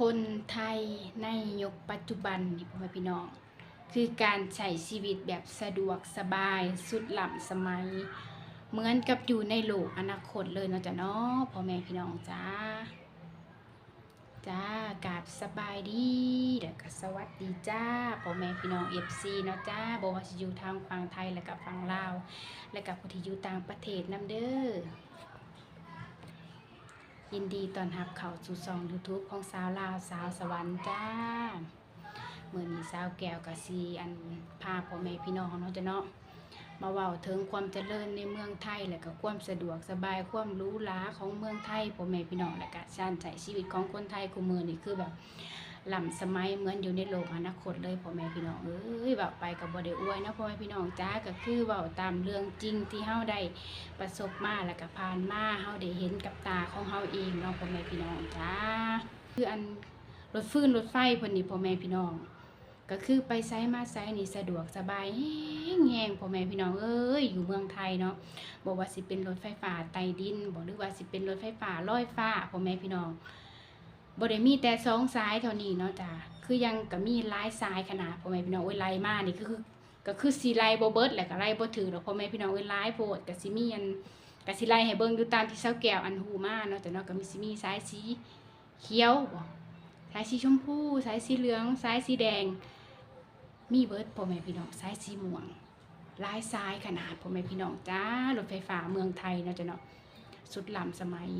คนไทยในยุคปัจจุบันนี่พ่อแม่พี่น้อง คือการใช้ชีวิตแบบสะดวกสบายสุดล้ำสมัย เหมือนกับอยู่ในโลกอนาคตเลยเนาะจ้ะเนาะพ่อแม่พี่น้องจ้าจ้ากาบสบายดีเดี๋ยวก็สวัสดีจ้าพ่อแม่พี่น้อง FC เนาะจ้าบ่ว่าสิอยู่ทางฝั่งไทยและกับฝั่งลาว และกับผู้ที่อยู่ต่างประเทศนํเด้อ ยินดีตอนรับเข้าสู่ซองยูทูบของสาวลาวสาวสวรรค์จ้าเมื่อนี้สาวแก้วกะซีอันพาพ่อแม่พี่น้องเนาะจ้ะเนาะมาเว้าถึงความเจริญในเมืองไทยและก็ความสะดวกสบายความรู้หลาของเมืองไทยพ่อแม่พี่น้องและก็การใช้ชีวิตของคนไทยกูมือนี่คือแบบ ล้ำสมัยเหมือนอยู่ในโลกอนาคตเลยพ่อแม่พี่น้องเอ้ยแบบไปกับบ่ได้อวยเนาะพ่อแม่พี่น้องจ้าก็คือเว้าตามเรื่องจริงที่เฮาได้ประสบมาแล้วก็ผ่านมาเฮาได้เห็นกับตาของเฮาเองเนาะพ่อแม่พี่น้องจ้าคืออันรถฟื้นรถไฟพิ่นนี่พ่อแม่พี่น้อง ก็คือไปไสมาไสนี่สะดวกสบายแฮงๆพ่อแม่พี่น้องเอ้ยอยู่เมืองไทยเนาะบ่ว่าสิเป็นรถไฟฟ้าใต้ดินบ่หรือว่าสิเป็นรถไฟฟ้าลอยฟ้าพ่อแม่พี่น้อง บ่ได้มีแต่สองสายเท่านี้เนาะจ้าคือยังก็มีหลายสายขนาดพ่อแม่พี่น้องโอ้ยไล่มานี่ก็คือก็คือสีไล่บ่เบิดแหละก็ไล่บ่ถือดอกพ่อแม่พี่น้องเอ้ยลายโพดก็สิมีอันก็สิไล่ให้เบิ่งอยู่ตามที่เซาแก้วอันหูมาเนาะแต่เนาะก็มีสิมีสายสีเขียวสายสีชมพูสายสีเหลืองสายสีแดง มีเบิดพ่อแม่พี่น้องสายสีม่วงลายสายขนาดพ่อแม่พี่น้องจ้ารถไฟฟ้าเมืองไทยเนาะจ้ะเนาะสุดล้ำสมัย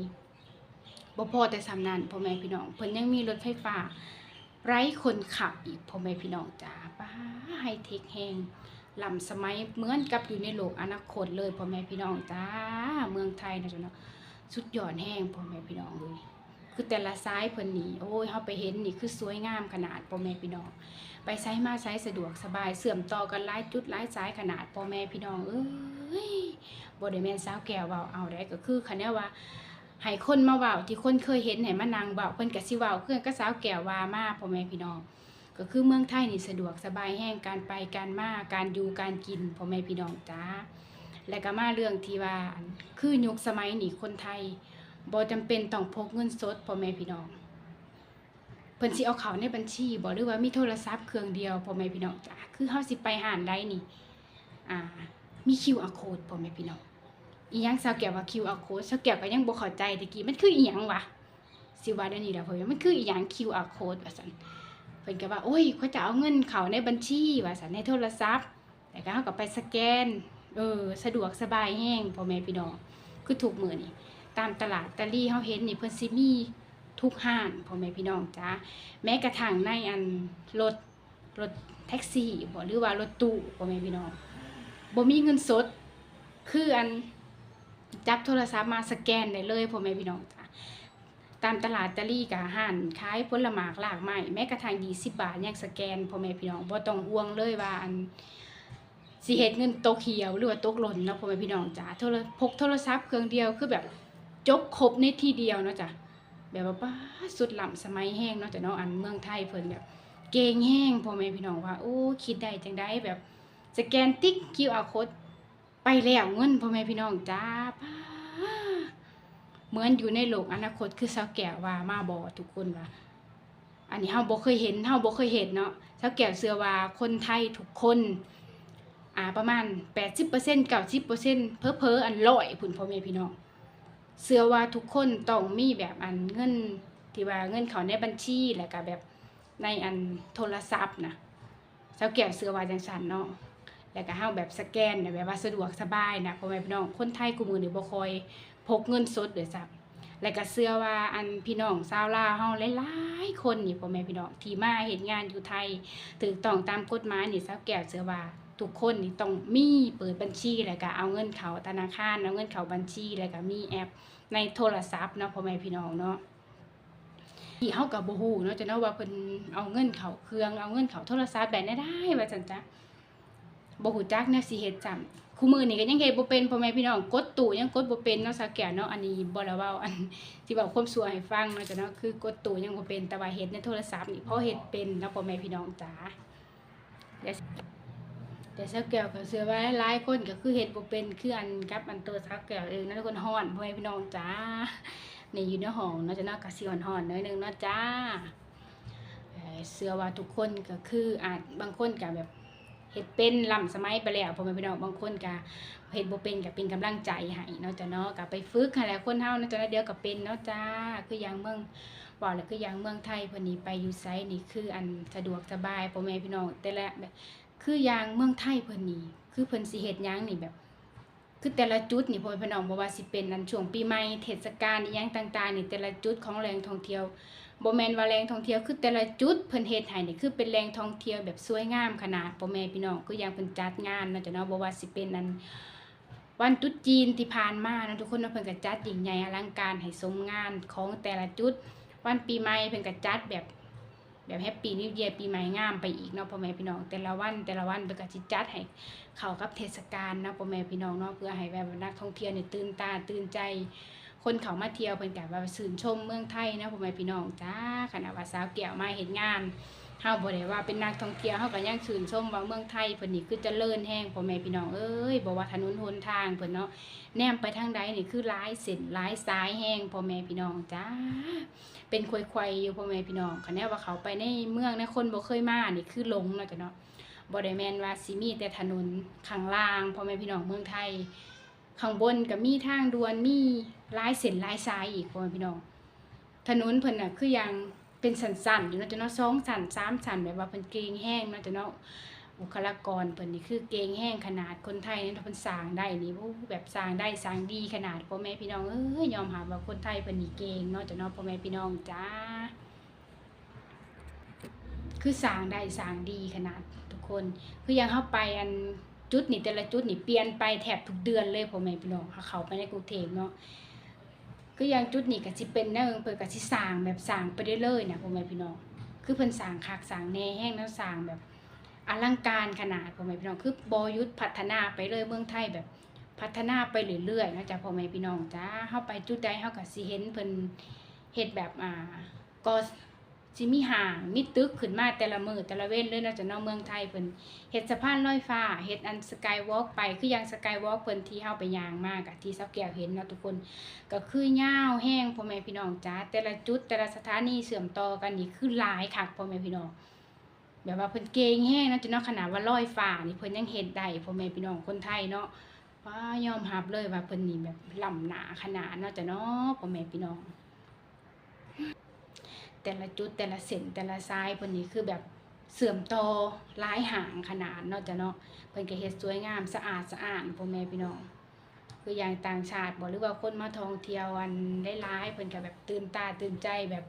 บ่พอแต่สำนันพ่อแม่พี่น้องเพิ่นยังมีรถไฟฟ้า ไร้คนขับอีกพ่อแม่พี่น้องจ้าป้าไฮเทคแฮงล้ำสมัยเหมือนกับอยู่ในโลกอนาคตเลยพ่อแม่พี่น้องจ้าเมืองไทยนะจ๊ะเนาะสุดยอดแห้งพ่อแม่พี่น้องเลยคือแต่ละซ้ายเพิ่นนี่โอ้ยเฮาไปเห็นนี่คือสวยงามขนาดพ่อแม่พี่น้อง ไปไสมาไสสะดวกสบายเสื่อมต่อกันหลายจุดหลายสายขนาดพ่อแม่พี่น้องเอ้ยบ่ได้แม่นสาวแก้วเว้าเอาได้ก็คือคันแนว่า ให้คนมาเว้าที่คนเคยเห็นให้มานั่งเว้าเพิ่นก็สิเว้าคือนก็สาวแก้ววามาพ่อแม่พี่น้อง ก็คือเมืองไทยนี่สะดวกสบายแห้งการไปการมาการอยู่การกินพ่อแม่พี่น้องจ้าและก็มาเรื่องที่ว่าคือยุคสมัยนี้คนไทยบ่จำเป็นต้องพกเงินสดพ่อแม่พี่น้องเพิ่นสิเอาเขาในบัญชีบ่หรือว่ามีโทรศัพท์เครื่องเดียวพ่อแม่พี่น้องจ้าคือเฮาสิไปห้านใดนี่อ่ามี QR code พ่อแม่พี่น้อง อีหยังซาวแก้วว่า QR code ซาวแก้วก็ยังบ่เข้าใจตะกี้มันคืออีหยังวะสิว่าเดี๋ยวนี้ล่ะพ่อแม่มันคืออีหยัง QR code ว่าซั่นเพิ่นก็ว่าโอ้ยเขาจะเอาเงินเขาในบัญชีว่าสันในโทรศัพท์แต่ก็เฮาก็ไปสแกนเออสะดวกสบายแห้งพ่อแม่พี่น้องคือถูกมือนี่ตามตลาดตะลี่เฮาเห็นนี่เพิ่นสิมีทุกห้างพ่อแม่พี่น้องจ้าแม้กระทั่งในอันรถรถแท็กซี่บ่หรือว่ารถตู้พ่อแม่พี่น้องบ่มีเงินสดคืออัน จับโทรศัพท์มาสแกนได้เลยพ่อแม่พี่น้องจ้าตามตลาดตะลี่กับอาหารขายผลหมากหลากไม้แม้กระทั่ง20บบาทยังสแกนพ่อแม่พี่น้องบ่ต้องห่วงเลยว่าอันสิเฮ็ดเงินตกเหี่ยวหรือว่าตกหล่นเนาะพ่อแม่พี่น้องจ้าโทรพกโทรศัพท์เครื่องเดียวคือแบบจบครบในที่เดียวเนาะจ้ะแบบว่าป้าสุดล้ำสมัยแห้งเนาะจ้ะเนาะอันเมืองไทยเพิ่นแบบเก่งแห้งพ่อแม่พี่น้องว่าโอ้คิดได้จังได้แบบสแกนติ๊ก QR code ไปแล้วเงินพ่อแม่พี่น้องจ้าป้าเหมือนอยู่ในโลกอนาคตคือสาวแก้วว่ามาบอทุกคนว่าอันนี้เฮาบ่เคยเห็นเฮาบ่เคยเห็นเนาะสาวแก้วเชื่อว่าคนไทยทุกคนอ่าประมาณ80% 90%เปอร์เซ็นต์เพ้อๆอันร้อยพุ่นพ่อแม่พี่น้องเชื่อว่าทุกคนต้องมีแบบอันเงินที่ว่าเงินเขาในบัญชีแล้วก็แบบในอันโทรศัพท์นะสาวแก้วเชื่อว่าจังซั่นเนาะ แล้วก็เฮาแบบสแกนนะแบบว่าสะดวกสบายนะพ่อแม่พี่น้องคนไทยกูมือนี่บ่คอยพกเงินสดเด้อซ้ำและก็เชื่อว่าอันพี่น้องชาวลาวเฮาหลายๆคนนี่พ่อแม่พี่น้องที่มาเฮ็ดงานอยู่ไทยถูกต้องตามกฎหมายนี่สาวแก้วเชื่อว่าทุกคนนี่ต้องมีเปิดบัญชีแล้วก็เอาเงินเขาธนาคารเอาเงินเขาบัญชีแล้วก็มีแอปในโทรศัพท์เนาะพ่อแม่พี่น้องเนาะที่เฮาก็บ่ฮู้เนาะจะเนาะว่าเพิ่นเอาเงินเขาเครื่องเอาเงินเขาโทรศัพท์ได้แน่ได้ว่าจังจ้ะ บหูจักแนวสิเฮ็ดจำคู่มือนี่ก็ยังเฮ็ดบ่เป็นพ่อแม่พี่น้องกดตู้ยังกดบ่เป็นเนาะสาวแก้วเนาะอันนี้บ่ละเว้าอันที่เว้าความสัวให้ฟังเนาะจ้ะเนาะคือกดตู้ยังบ่เป็นแต่ว่าเฮ็ดในโทรศัพท์นี่พอเฮ็ดเป็นเนาะพ่อแม่พี่น้องจ๋าแต่สาวแก้วก็เชื่อว่าหลายคนก็คือเฮ็ดบ่เป็นคืออันกับอันตัวสาวแก้วเองนะทุกคนฮ้อนพ่อแม่พี่น้องจ๋าในอยู่ในห้องเนาะจ้ะเนาะก็สิฮ้อนๆหน่อยนึงเนาะจ้าเชื่อว่าทุกคนก็คืออาจบางคนก็แบบ เฮ็ดเป็นล้ำสมัยไปแล้วพ่อแม่พี่น้องบางคนก็เฮ็ดบ่เป็นก็เป็นกำลังใจให้เนาะจ้ะเนาะก็ไปฝึกหั่นแหละคนเฮาเนาะจ้ะเนาะเดี๋ยวก็เป็นเนาะจ้าคืออย่างเมืองบอกแล้วคืออย่างเมืองไทยพิ่นนี่ไปอยู่ไสนี่คืออันสะดวกสบายพ่อแม่พี่น้องแต่ละแบบคืออย่างเมืองไทยเพิ่นนี่คือเพิ่นสิเฮ็ดหยังนี่แบบคือแต่ละจุดนี่พ่อแม่พี่น้องบ่ว่าสิเป็นอันช่วงปีใหม่เทศกาลอีหยังต่างๆนี่แต่ละจุดของแหล่งท่องเที่ยว บแมนว่าแหล่งท่องเที่ยวคือแต่ละจุดเพิ่นเฮ็ดให้นี่คือเป็นแหล่งท่องเที่ยวแบบสวยงามขนาดพ่อแม่พี่น้องคืออย่างเพิ่นจัดงานนะจ้ะเนาะบ่ว่าสิเป็นอันวันตรุษจีนที่ผ่านมานะทุกคนเนาเพิ่นก็จัดยิ่งใหญ่อลังการให้สมงานของแต่ละจุด วันปีใหม่เพิ่นก็จัดแบบแบบแฮปปี้นิวเยียร์ปีใหม่งามไปอีกเนาะพ่อแม่พี่น้อง แต่ละวันแต่ละวันเพิ่นก็สิจัดให้เข้ากับเทศกาลเนาะพ่อแม่พี่น้องเนาะเพื่อให้แบบว่านักท่องเที่ยวเนี่ยตื่นตาตื่นใจ คนเขามาเที่ยวเพิ่นก็ว่าชื่นชมเมืองไทยนะพ่อแม่พี่น้องจ้าขณะว่าสาวแก้วมาเฮ็ดงานเฮาบ่ได้ว่าเป็นนักท่องเที่ยวเฮาก็ยังชื่นชมว่าเมืองไทยเพิ่นนี่คือเจริญแฮงพ่อแม่พี่น้องเอ้ยบ่ว่าถนนหนทางเพิ่นเนาะแนมไปทางใดนี่คือหลายเส้นหลายสายแฮงพ่อแม่พี่น้องจ้าเป็นควยๆอยู่พ่อแม่พี่น้องคันแนว่าเขาไปในเมืองนะคนบ่เคยมานี่คือหลงเนาะจ้ะเนาะบ่ได้แม่นว่าสิมีแต่ถนนข้างล่างพ่อแม่พี่น้องเมืองไทย ข้างบนก็มีทางด่วนมีลายเส้นลายสายอีกพ่อแม่พี่น้อง ถนนเพิ่นน่ะคือยังเป็นสันๆอยู่เนาะจะเนาะสองสันสามสันแบบว่าเพิ่นเกรงแห้งเนาะจ้ะเนาะบุคลากรเพิ่นนี่คือเกรงแห้งขนาดคนไทยนี่เพิ่นสร้างได้นี่โอ้แบบสร้างได้สร้างดีขนาดพ่อแม่พี่น้องเอ้ยยอมรับว่าคนไทยเพิ่นนี่เกงเนาะจ้ะเนาะพ่อแม่พี่น้องจ้าคือสร้างได้สร้างดีขนาดทุกคน คืออยังเข้าไปอัน จุดนี่แต่ละจุดนี่เปลี่ยนไปแทบทุกเดือนเลยพ่อแม่พี่น้องเขาไปในกรุงเทพเนาะคืออย่างจุดนี่ก็สิเป็นแนวเพิ่นก็สิสร้างแบบสร้างไปเรื่อยๆนะพ่อแม่พี่น้องคือเพิ่นสร้างคักสร้างแน่แห้งแล้วสร้างแบบอลังการขนาดพ่อแม่พี่น้องคือบ่หยุดพัฒนาไปเลยเมืองไทยแบบพัฒนาไปเรื่อยๆนะจ๊ะพ่อแม่พี่น้องจ้าเฮาไปจุดใดเฮาก็สิเห็นเพิ่นเฮ็ดแบบอ่าก็ สิมีห่างมีตึกขึ้นมาแต่ละมือแต่ละเว้นเลยเนาะจากนอกเมืองไทยเพิ่นเฮ็ดสะพานลอยฟ้าเฮ็ดอันสกายวอล์กไปคือยังสกายวอล์กเพิ่นที่เฮาไปยางมากอะที่ซับแก้วเห็นเนาะทุกคนก็คือยาวแห้งพ่อแม่พี่น้องจ้าแต่ละจุดแต่ละสถานีเสื่อมต่อกันนี่คือหลายคักพ่อแม่พี่น้องแบบว่าเพิ่นเก่งแห้งเนาะจนนาะขนาดว่าลอยฟ้านี่เพิ่นยังเฮ็ดได้พ่อแม่พี่น้องคนไทยเนาะว้ายอมรับเลยว่าเพิ่นนี่แบบล้ำหนาขนาดเนาะจ้ะเนาะพ่อแม่พี่น้อง แต่ละจุดแต่ละเส้นแต่ละสายเพิ่นนี่คือแบบเสื่อมต่อลายห่างขนาดเนาะจ้ะเนาะเพิ่นก็เฮ็ดสวยงามสะอาดสะอาดพ่อแม่พี่น้องคืออย่างต่างชาติบ่หรือว่าคนมาท่องเที่ยวอันหลายๆเพิ่นก็แบบตื่นตาตื่นใจแบบ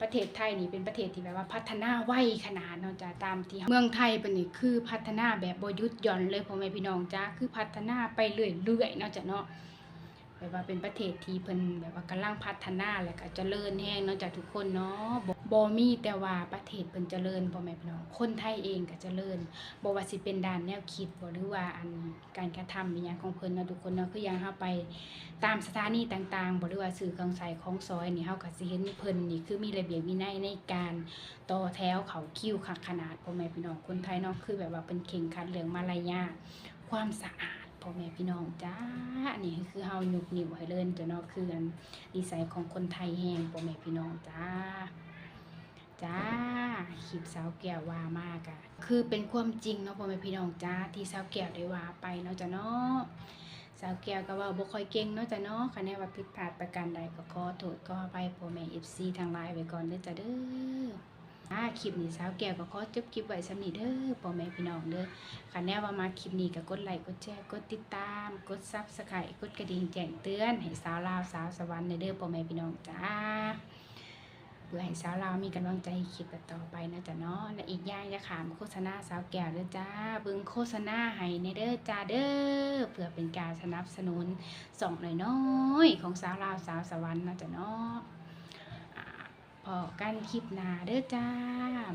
ประเทศไทยนี่เป็นประเทศที่แบบว่าพัฒนาไวขนาดเนาะจ้ะตามที่เมืองไทยเพิ่นนี่คือพัฒนาแบบบ่ยุดหย่อนเลยพ่อแม่พี่น้องจ้าคือพัฒนาไปเรื่อยๆเนาะจ้ะเนาะ แบบว่าเป็นประเทศที่เพิ่นแบบว่ากำลังพัฒนาแล้วก็เจริญแฮงเนาะจากทุกคนเนาะบ่บ่มีแต่ว่าประเทศเพิ่นเจริญพ่แม่พี่น้องคนไทยเองก็เจริญบ่ว่าสิเป็นด้านแนวคิดบ่หรือว่าอันการกระทำอีหยังของเพิ่นเนาะทุกคนเนาะคืออย่างเฮาไปตามสถานีต่างๆบ่หรือว่าสื่อเครื่องใช้ของซอยนี่เฮาก็สิเห็นเพิ่นนี่คือมีระเบียบวินัยในการต่อแถวเขาคิวคักขนาดพ่อแม่พี่น้องคนไทยเนาะคือแบบว่าเพิ่นเข่งขัดเรื่องมารยาความสะอาด พ่อแม่พี่น้องจ้านี่คือเฮายกนิ้วให้เลินจะนาะคืออันนิสัยของคนไทยแห้งพ่อแม่พี่น้องจ้าจ้าคลิปสาวแก้วว่ามากอะคือเป็นความจริงเนาะพ่อแม่พี่น้องจ้าที่สาวแก้วได้ว่าไปเนาะจ้ะเนาะสาวแก้วก็ว่าบ่ค่อยเก่งเนาะจ้ะเนาะคะแนนว่าผิดพลาดประการใดก็ขอโทษก็อภัยพ่อแม่ FC ทางไลน์ไว้ก่อนเด้อจ้ะเด้อ คลิปนี้สาวแก้วก็ขอจบคลิปไว้สำนีเด้อพ่อแม่พี่น้องเด้อค่ะแน่ว่ามาคลิปนี้ก็กดไลค์กดแชร์กดติดตาม กดซับสไครต์กดกระดิ่งแจ้งเตือนให้สาวลาวสาวสวรรค์ในเด้อพ่อแม่พี่น้องจ้าเพื่อให้สาวลาวมีกำลังใจคลิปต่อไปนะจ๊ะเนาะและอีกอย่างจะขามโฆษณาสาวแก้วเด้อจ้าเบิ่งโฆษณาให้ในเด้อจ้าเด้อเพื่อเป็นการสนับสนุนส่องน้อยๆของสาวลาวสาวสวรรค์นะจ๊ะเนาะอ่า พอกันคลิปหน้าเด้อจ้า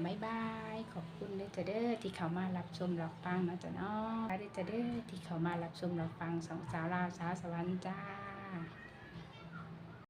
บ๊ายบาย ขอบคุณเด้อจ้าเด้อที่เข้ามารับชมรับฟังนะจ๊ะเนาะเด้อจ้าเด้อที่เข้ามารับชมรับฟังสองสาวลาวสาวสวรรค์จ้า